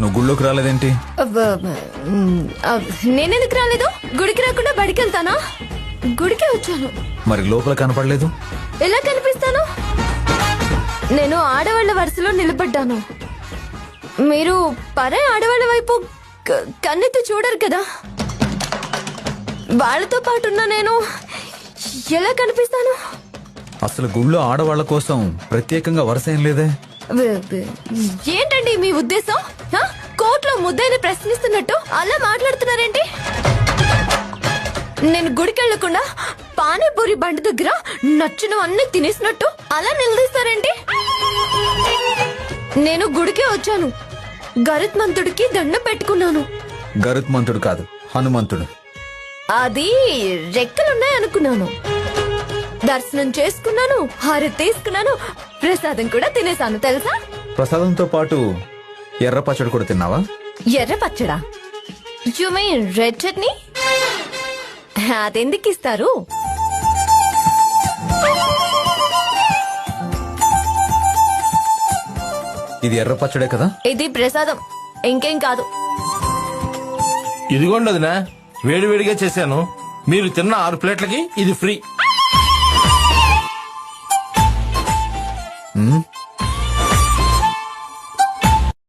నువ్వు గుళ్ళోకి రాలేదేంటి? నేనెందుకు రాలేదు? గుడికి రాకుండా బడికి వెళ్తానా గుడికే వచ్చాను. మరి లోపల కనపడలేదు? ఎలా కనిపిస్తాను? నేను ఆడవాళ్ళ వరుసలో నిలబడ్డాను. మీరు పరే ఆడవాళ్ళ వైపు కన్నెత్తి చూడరు కదా? వాళ్ళతో పాటున్న నేను ఎలా కనిపిస్తాను? అసలు గుళ్ళో ఆడవాళ్ళ కోసం ప్రత్యేకంగా వరుస ఏం లేదే? ఏంటండి మీ ఉద్దేశం? ముద్దైన ప్రశ్నిస్తున్నట్టు అలా మాట్లాడుతున్నారేంటి? నేను గుడికి వెళ్ళకుండా పానీపూరి బండి దగ్గర నచ్చిన అన్ని తినేసినట్టు అలా నిలదీస్తారేంటి? నేను గుడికే వచ్చాను. గరుత్మంతుడికి దండం పెట్టుకున్నాను. గరుత్మంతుడు కాదు హనుమంతుడు. అది రెక్కలున్నాయి అనుకున్నాను. దర్శనం చేసుకున్నాను హారతి తీసుకున్నాను ప్రసాదం కూడా తినేసాను తెలుసా? ప్రసాదంతో పాటు ఎర్ర పచ్చడి కూడా తిన్నావా? ఎర్ర పచ్చడా? యు మీన్ రెడ్ చట్నీ అదెందుకు ఇస్తారు? ఇది ఎర్ర పచ్చడే కదా? ఇది ప్రసాదం. ఇంకేం కాదు. ఇదిగోండి వదినా వేడివేడిగా చేశాను. మీరు తిన్న ఆరు ప్లేట్లకి ఇది ఫ్రీ.